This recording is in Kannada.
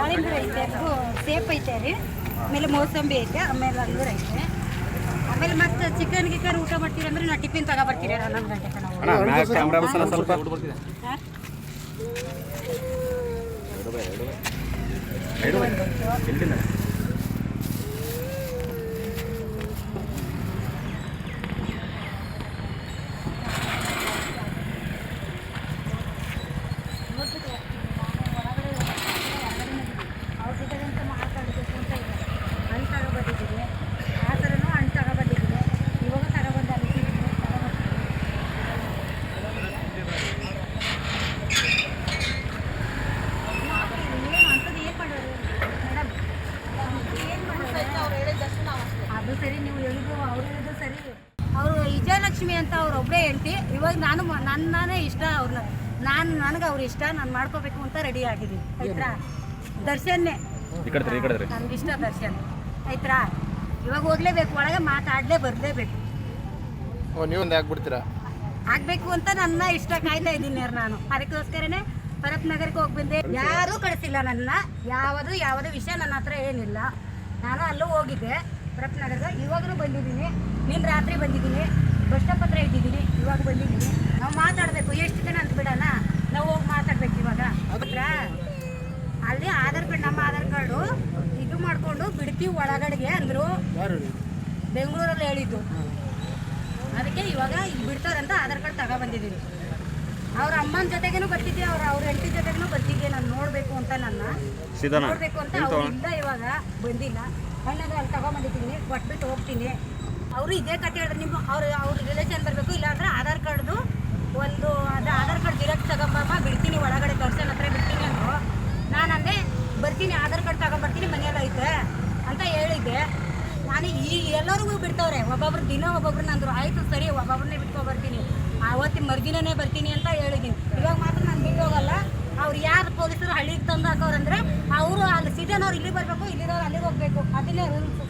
ದಾಳಿಂಬೆ ಐತೆ ಸೇಫ್ ಐತೆ ರೀ. ಆಮೇಲೆ ಮೋಸಂಬಿ ಐತೆ ಆಮೇಲೆ ಅಂಗೂರ ಐತೆ. ಆಮೇಲೆ ಮತ್ತೆ ಚಿಕನ್ ಗಿಕನ್ ಊಟ ಮಾಡ್ತೀರಿ ಅಂದ್ರೆ ನಾ ಟಿಫಿನ್ ತಗೋ ಬರ್ತೀರಿ ಹನ್ನೊಂದು ಗಂಟೆಗೆ ನಾವು ಸರಿ ಅವರು ವಿಜಯಲಕ್ಷ್ಮಿ ಅಂತ ಅವ್ರು ಒಬ್ಬರೇ ಹೇಳ್ತಿ. ಇವಾಗ ನಾನು ನನ್ನೇ ನನ್ನನೇ ಇಷ್ಟ ಅವ್ರನ್ನ ನಾನು ನನಗೆ ಅವ್ರ ಇಷ್ಟ ನಾನು ಮಾಡ್ಕೋಬೇಕು ಅಂತ ರೆಡಿ ಆಗಿದ್ದೀನಿ. ಆಯ್ತಾ ದರ್ಶನ್ನೇ. ನನಗಿಷ್ಟ ದರ್ಶನ್. ಆಯ್ತಾ ಇವಾಗ ಹೋಗ್ಲೇಬೇಕು ಒಳಗೆ ಮಾತಾಡಲೇ ಬರಲೇಬೇಕು. ಓ ನೀವೊಂದು ಆಗ್ಬಿಡ್ತೀರಾ? ಆಗ್ಬೇಕು ಅಂತ ನನ್ನ ಇಷ್ಟ ಕಾಯ್ತಾ ಇದ್ದೀನಿ ನಾನು. ಅದಕ್ಕೋಸ್ಕರನೇ ಪರಪ್ ನಗರಕ್ಕೆ ಹೋಗಿ ಬಂದೆ. ಯಾರೂ ಕಳಿಸಿಲ್ಲ ನನ್ನ. ಯಾವುದು ಯಾವುದೇ ವಿಷಯ ನನ್ನ ಹತ್ರ ಏನಿಲ್ಲ. ನಾನು ಅಲ್ಲೂ ಹೋಗಿದ್ದೆ. ಭರತ್ ನಗರದ ಇವಾಗಲೂ ಬಂದಿದ್ದೀನಿ. ನಿನ್ನ ರಾತ್ರಿ ಬಂದಿದ್ದೀನಿ. ಬಸ್ ಸ್ಟಾಪ್ ಹತ್ರ ಇದ್ದಿದ್ದೀನಿ. ಇವಾಗ ಬಂದಿದ್ದೀನಿ. ನಾವು ಮಾತಾಡಬೇಕು. ಎಷ್ಟು ದಿನ ಅಂತ ಬಿಡೋಣ? ನಾವು ಹೋಗಿ ಮಾತಾಡ್ಬೇಕು ಇವಾಗ. ಹತ್ರ ಅಲ್ಲಿ ಆಧಾರ್ ಕಾರ್ಡ್ ನಮ್ಮ ಆಧಾರ್ ಕಾರ್ಡು ಇದು ಮಾಡಿಕೊಂಡು ಬಿಡ್ತೀವಿ ಒಳಗಡೆಗೆ ಅಂದರು. ಬೆಂಗಳೂರಲ್ಲಿ ಹೇಳಿದ್ದು. ಅದಕ್ಕೆ ಇವಾಗ ಇಲ್ಲಿ ಬಿಡ್ತಾರಂತ ಆಧಾರ್ ಕಾರ್ಡ್ ತಗೊಬಂದಿದ್ದೀನಿ ಅವ್ರ ಅಮ್ಮನ ಜೊತೆಗೇನು ಬರ್ತಿದ್ದೆ ಅವ್ರ ಅವ್ರ ಹೆಂಡತಿ ಜೊತೆಗೇನು ಬರ್ತಿದ್ದೆ ನಾನು ನೋಡಬೇಕು ಅಂತ ನನ್ನ. ನೋಡಬೇಕು ಅಂತ ಇಲ್ಲ ಇವಾಗ ಬಂದಿಲ್ಲ. ತಗೊಂಬಂದಿದ್ದೀನಿ ಕೊಟ್ಬಿಟ್ಟು ಹೋಗ್ತೀನಿ. ಅವರು ಇದೇ ಕತೆ ಹೇಳಿದ್ರೆ ನಿಮ್ಮ ಅವ್ರು ಅವ್ರ ರಿಲೇಷನ್ ಬರಬೇಕು, ಇಲ್ಲಾಂದ್ರೆ ಆಧಾರ್ ಕಾರ್ಡ್ದು ಒಂದು ಅದು ಆಧಾರ್ ಕಾರ್ಡ್ ಜಿರಾಕ್ಸ್ ತಗೊಂಬಮ್ಮ, ಬಿಡ್ತೀನಿ, ಒಳಗಡೆ ದರ್ಶನ್ ಹತ್ರ ಬಿಡ್ತೀನಿ ಅಂದರು. ನಾನು ಅಂದೆ, ಬರ್ತೀನಿ, ಆಧಾರ್ ಕಾರ್ಡ್ ತಗೊಂಬರ್ತೀನಿ, ಮನೆಯಲ್ಲಿ ಐತೆ ಅಂತ ಹೇಳಿದ್ದೆ. ನಾನು ಈ ಎಲ್ಲರಿಗೂ ಬಿಡ್ತವ್ರೆ. ಒಬ್ಬೊಬ್ರು ದಿನ ಒಬ್ಬೊಬ್ರನ್ನ ನಂದರು. ಆಯಿತು, ಸರಿ, ಒಬ್ಬೊಬ್ರನ್ನೇ ಬಿಟ್ಕೊ ಬರ್ತೀನಿ. ಆವತ್ತಿನ ಮರುದಿನನೇ ಬರ್ತೀನಿ ಅಂತ ಹೇಳಿದ್ದೀನಿ. ಇವಾಗ ಮಾತ್ರ ನಾನು ಬಿಟ್ಟು ಹೋಗಲ್ಲ. ಅವ್ರು ಯಾರು ಪೊಲೀಸರು ಹಳ್ಳಿಗೆ ತಂದು ಹಾಕೋರಂದ್ರೆ, ಅವರು ಅಲ್ಲಿ ಸಿಟಿನವ್ರು ಇಲ್ಲಿ ಬರಬೇಕು, ಇಲ್ಲಿರೋರು ಅಲ್ಲಿಗೆ ಹೋಗಬೇಕು. ಅದನ್ನೇ ರೂಲ್ಸು